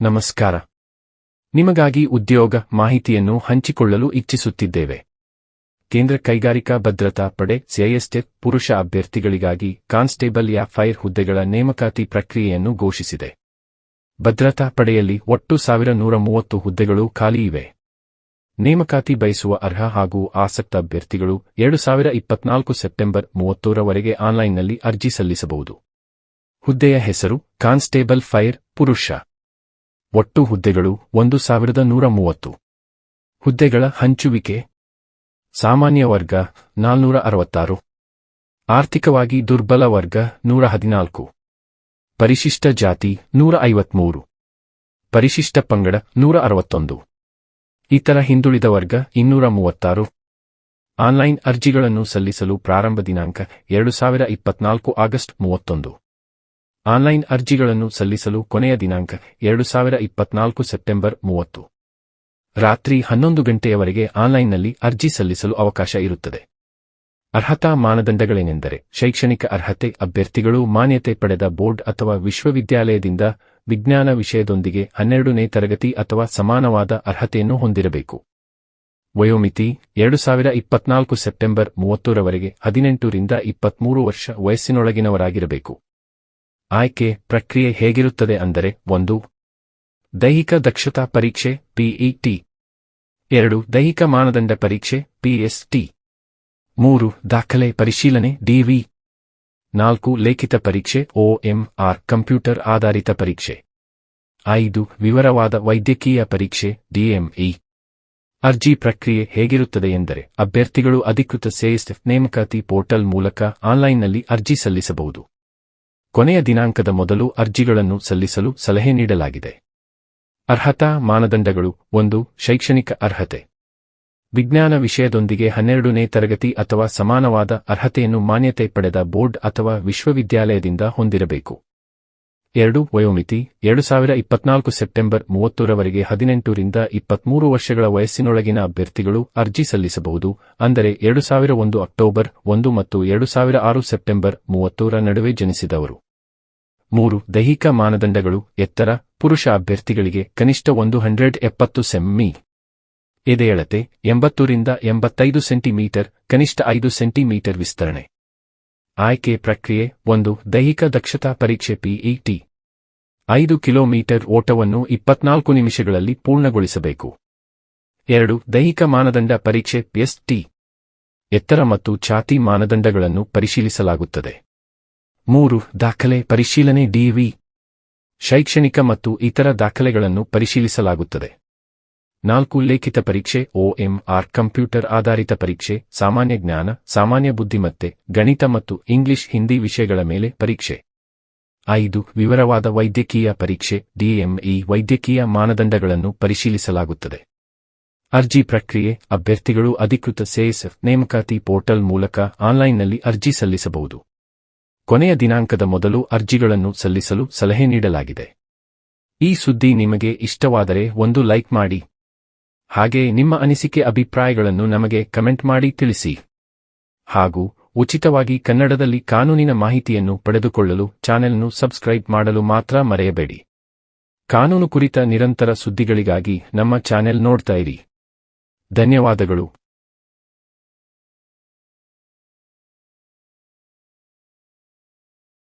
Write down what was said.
ನಮಸ್ಕಾರ. ನಿಮಗಾಗಿ ಉದ್ಯೋಗ ಮಾಹಿತಿಯನ್ನು ಹಂಚಿಕೊಳ್ಳಲು ಇಚ್ಛಿಸುತ್ತಿದ್ದೇವೆ. ಕೇಂದ್ರ ಕೈಗಾರಿಕಾ ಭದ್ರತಾ ಪಡೆ ಸಿಐಎಸ್ಟೆಕ್ ಪುರುಷ ಅಭ್ಯರ್ಥಿಗಳಿಗಾಗಿ ಕಾನ್ಸ್ಟೇಬಲ್ ಯಾ ಫೈರ್ ಹುದ್ದೆಗಳ ನೇಮಕಾತಿ ಪ್ರಕ್ರಿಯೆಯನ್ನು ಘೋಷಿಸಿದೆ. ಭದ್ರತಾ ಪಡೆಯಲ್ಲಿ ಒಟ್ಟು ಸಾವಿರ ನೂರ ಮೂವತ್ತು ಹುದ್ದೆಗಳು ಖಾಲಿ ಇವೆ. ನೇಮಕಾತಿ ಬಯಸುವ ಅರ್ಹ ಹಾಗೂ ಆಸಕ್ತ ಅಭ್ಯರ್ಥಿಗಳು ಎರಡು ಸಾವಿರ ಇಪ್ಪತ್ನಾಲ್ಕು ಸೆಪ್ಟೆಂಬರ್ ಮೂವತ್ತೂರವರೆಗೆ ಆನ್ಲೈನ್ನಲ್ಲಿ ಅರ್ಜಿ ಸಲ್ಲಿಸಬಹುದು. ಹುದ್ದೆಯ ಹೆಸರು ಕಾನ್ಸ್ಟೇಬಲ್ ಫೈರ್ ಪುರುಷ. ಒಟ್ಟು ಹುದ್ದೆಗಳು ಒಂದು ಸಾವಿರದ ನೂರ ಮೂವತ್ತು. ಹುದ್ದೆಗಳ ಹಂಚುವಿಕೆ. ಸಾಮಾನ್ಯ ವರ್ಗ ನಾಲ್ನೂರ ಅರವತ್ತಾರು. ಆರ್ಥಿಕವಾಗಿ ದುರ್ಬಲ ವರ್ಗ ನೂರ ಹದಿನಾಲ್ಕು. ಪರಿಶಿಷ್ಟ ಜಾತಿ ನೂರ ಐವತ್ಮೂರು. ಪರಿಶಿಷ್ಟ ಪಂಗಡ ನೂರ ಅರವತ್ತೊಂದು. ಇತರ ಹಿಂದುಳಿದ ವರ್ಗ ಇನ್ನೂರ ಮೂವತ್ತಾರು. ಆನ್ಲೈನ್ ಅರ್ಜಿಗಳನ್ನು ಸಲ್ಲಿಸಲು ಪ್ರಾರಂಭ ದಿನಾಂಕ ಎರಡು ಸಾವಿರ ಇಪ್ಪತ್ನಾಲ್ಕು ಆಗಸ್ಟ್ ಮೂವತ್ತೊಂದು. ಆನ್ಲೈನ್ ಅರ್ಜಿಗಳನ್ನು ಸಲ್ಲಿಸಲು ಕೊನೆಯ ದಿನಾಂಕ ಎರಡು ಸಾವಿರ ಇಪ್ಪತ್ನಾಲ್ಕು ಸೆಪ್ಟೆಂಬರ್ ಮೂವತ್ತು. ರಾತ್ರಿ ಹನ್ನೊಂದು ಗಂಟೆಯವರೆಗೆ ಆನ್ಲೈನ್ನಲ್ಲಿ ಅರ್ಜಿ ಸಲ್ಲಿಸಲು ಅವಕಾಶ ಇರುತ್ತದೆ. ಅರ್ಹತಾ ಮಾನದಂಡಗಳೇನೆಂದರೆ ಶೈಕ್ಷಣಿಕ ಅರ್ಹತೆ, ಅಭ್ಯರ್ಥಿಗಳು, ಮಾನ್ಯತೆ ಪಡೆದ ಬೋರ್ಡ್ ಅಥವಾ ವಿಶ್ವವಿದ್ಯಾಲಯದಿಂದ ವಿಜ್ಞಾನ ವಿಷಯದೊಂದಿಗೆ ಹನ್ನೆರಡನೇ ತರಗತಿ ಅಥವಾ ಸಮಾನವಾದ ಅರ್ಹತೆಯನ್ನು ಹೊಂದಿರಬೇಕು. ವಯೋಮಿತಿ, ಎರಡು ಸಾವಿರ ಇಪ್ಪತ್ನಾಲ್ಕು ಸೆಪ್ಟೆಂಬರ್ ಮೂವತ್ತರವರೆಗೆ ಹದಿನೆಂಟರಿಂದ ಇಪ್ಪತ್ಮೂರು ವರ್ಷ ವಯಸ್ಸಿನೊಳಗಿನವರಾಗಿರಬೇಕು. ಆಯ್ಕೆ ಪ್ರಕ್ರಿಯೆ ಹೇಗಿರುತ್ತದೆ ಅಂದರೆ ಒಂದು. ದೈಹಿಕ ದಕ್ಷತಾ ಪರೀಕ್ಷೆ ಪಿಇಟಿ ಎರಡು, ದೈಹಿಕ ಮಾನದಂಡ ಪರೀಕ್ಷೆ ಪಿಎಸ್ಟಿ ಮೂರು, ದಾಖಲೆ ಪರಿಶೀಲನೆ ಡಿವಿ ನಾಲ್ಕು, ಲೇಖಿತ ಪರೀಕ್ಷೆ ಓಎಂಆರ್ ಕಂಪ್ಯೂಟರ್ ಆಧಾರಿತ ಪರೀಕ್ಷೆ. ಐದು, ವಿವರವಾದ ವೈದ್ಯಕೀಯ ಪರೀಕ್ಷೆ ಡಿಎಂಇ ಅರ್ಜಿ ಪ್ರಕ್ರಿಯೆ ಹೇಗಿರುತ್ತದೆ ಎಂದರೆ ಅಭ್ಯರ್ಥಿಗಳು ಅಧಿಕೃತ ಸೇಸ್ಟ್ ನೇಮಕಾತಿ ಪೋರ್ಟಲ್ ಮೂಲಕ ಆನ್ಲೈನ್ನಲ್ಲಿ ಅರ್ಜಿ ಸಲ್ಲಿಸಬಹುದು. ಕೊನೆಯ ದಿನಾಂಕದ ಮೊದಲು ಅರ್ಜಿಗಳನ್ನು ಸಲ್ಲಿಸಲು ಸಲಹೆ ನೀಡಲಾಗಿದೆ. ಅರ್ಹತಾ ಮಾನದಂಡಗಳು ಒಂದು, ಶೈಕ್ಷಣಿಕ ಅರ್ಹತೆ. ವಿಜ್ಞಾನ ವಿಷಯದೊಂದಿಗೆ ಹನ್ನೆರಡನೇ ತರಗತಿ ಅಥವಾ ಸಮಾನವಾದ ಅರ್ಹತೆಯನ್ನು ಮಾನ್ಯತೆ ಪಡೆದ ಬೋರ್ಡ್ ಅಥವಾ ವಿಶ್ವವಿದ್ಯಾಲಯದಿಂದ ಹೊಂದಿರಬೇಕು. ಎರಡು, ವಯೋಮಿತಿ, ಎರಡು ಸಾವಿರ ಇಪ್ಪತ್ನಾಲ್ಕು ಸೆಪ್ಟೆಂಬರ್ ಮೂವತ್ತರವರೆಗೆ ಹದಿನೆಂಟರಿಂದ ಇಪ್ಪತ್ಮೂರು ವರ್ಷಗಳ ವಯಸ್ಸಿನೊಳಗಿನ ಅಭ್ಯರ್ಥಿಗಳು ಅರ್ಜಿ ಸಲ್ಲಿಸಬಹುದು, ಅಂದರೆ ಎರಡು ಸಾವಿರ ಒಂದು ಅಕ್ಟೋಬರ್ ಒಂದು ಮತ್ತು ಎರಡು ಸಾವಿರ ಆರು ಸೆಪ್ಟೆಂಬರ್ ಮೂವತ್ತರ ನಡುವೆ ಜನಿಸಿದವರು. ಮೂರು ದೈಹಿಕ ಮಾನದಂಡಗಳು, ಎತ್ತರ ಪುರುಷ ಅಭ್ಯರ್ಥಿಗಳಿಗೆ ಕನಿಷ್ಠ ಒಂದು ಹಂಡ್ರೆಡ್ ಎಪ್ಪತ್ತು ಸೆಮ್ಮಿ ಎದೆಯಳತೆ, ಎಂಬತ್ತರಿಂದ ಎಂಬತ್ತೈದು ಸೆಂಟಿಮೀಟರ್, ಕನಿಷ್ಠ ಐದು ಸೆಂಟಿಮೀಟರ್ ವಿಸ್ತರಣೆ. ಆಯ್ಕೆ ಪ್ರಕ್ರಿಯೆ, ಒಂದು ದೈಹಿಕ ದಕ್ಷತಾ ಪರೀಕ್ಷೆ ಪಿಇಟಿ ಐದು ಕಿಲೋಮೀಟರ್ ಓಟವನ್ನು ಇಪ್ಪತ್ನಾಲ್ಕು ನಿಮಿಷಗಳಲ್ಲಿ ಪೂರ್ಣಗೊಳಿಸಬೇಕು. ಎರಡು ದೈಹಿಕ ಮಾನದಂಡ ಪರೀಕ್ಷೆ ಪಿಎಸ್ಟಿ ಎತ್ತರ ಮತ್ತು ಛಾತಿ ಮಾನದಂಡಗಳನ್ನು ಪರಿಶೀಲಿಸಲಾಗುತ್ತದೆ. ಮೂರು, ದಾಖಲೆ ಪರಿಶೀಲನೆ ಡಿವಿ ಶೈಕ್ಷಣಿಕ ಮತ್ತು ಇತರ ದಾಖಲೆಗಳನ್ನು ಪರಿಶೀಲಿಸಲಾಗುತ್ತದೆ. ನಾಲ್ಕು, ಲೇಖಿತ ಪರೀಕ್ಷೆ ಒಎಂಆರ್ ಕಂಪ್ಯೂಟರ್ ಆಧಾರಿತ ಪರೀಕ್ಷೆ, ಸಾಮಾನ್ಯ ಜ್ಞಾನ, ಸಾಮಾನ್ಯ ಬುದ್ಧಿಮತ್ತೆ, ಗಣಿತ ಮತ್ತು ಇಂಗ್ಲಿಷ್ ಹಿಂದಿ ವಿಷಯಗಳ ಮೇಲೆ ಪರೀಕ್ಷೆ. ಐದು, ವಿವರವಾದ ವೈದ್ಯಕೀಯ ಪರೀಕ್ಷೆ ಡಿಎಂಇ ವೈದ್ಯಕೀಯ ಮಾನದಂಡಗಳನ್ನು ಪರಿಶೀಲಿಸಲಾಗುತ್ತದೆ. ಅರ್ಜಿ ಪ್ರಕ್ರಿಯೆ, ಅಭ್ಯರ್ಥಿಗಳು ಅಧಿಕೃತ ಸೇಎಸ್ಎಫ್ ನೇಮಕಾತಿ ಪೋರ್ಟಲ್ ಮೂಲಕ ಆನ್ಲೈನ್ನಲ್ಲಿ ಅರ್ಜಿ ಸಲ್ಲಿಸಬಹುದು. ಕೊನೆಯ ದಿನಾಂಕದ ಮೊದಲು ಅರ್ಜಿಗಳನ್ನು ಸಲ್ಲಿಸಲು ಸಲಹೆ ನೀಡಲಾಗಿದೆ. ಈ ಸುದ್ದಿ ನಿಮಗೆ ಇಷ್ಟವಾದರೆ ಒಂದು ಲೈಕ್ ಮಾಡಿ. ಹಾಗೆ ನಿಮ್ಮ ಅನಿಸಿಕೆ ಅಭಿಪ್ರಾಯಗಳನ್ನು ನಮಗೆ ಕಮೆಂಟ್ ಮಾಡಿ ತಿಳಿಸಿ. ಹಾಗೂ ಉಚಿತವಾಗಿ ಕನ್ನಡದಲ್ಲಿ ಕಾನೂನಿನ ಮಾಹಿತಿಯನ್ನು ಪಡೆದುಕೊಳ್ಳಲು ಚಾನೆಲ್ನು ಸಬ್ಸ್ಕ್ರೈಬ್ ಮಾಡಲು ಮಾತ್ರ ಮರೆಯಬೇಡಿ. ಕಾನೂನು ಕುರಿತ ನಿರಂತರ ಸುದ್ದಿಗಳಿಗಾಗಿ ನಮ್ಮ ಚಾನೆಲ್ ನೋಡ್ತಾ ಇರಿ. ಧನ್ಯವಾದಗಳು.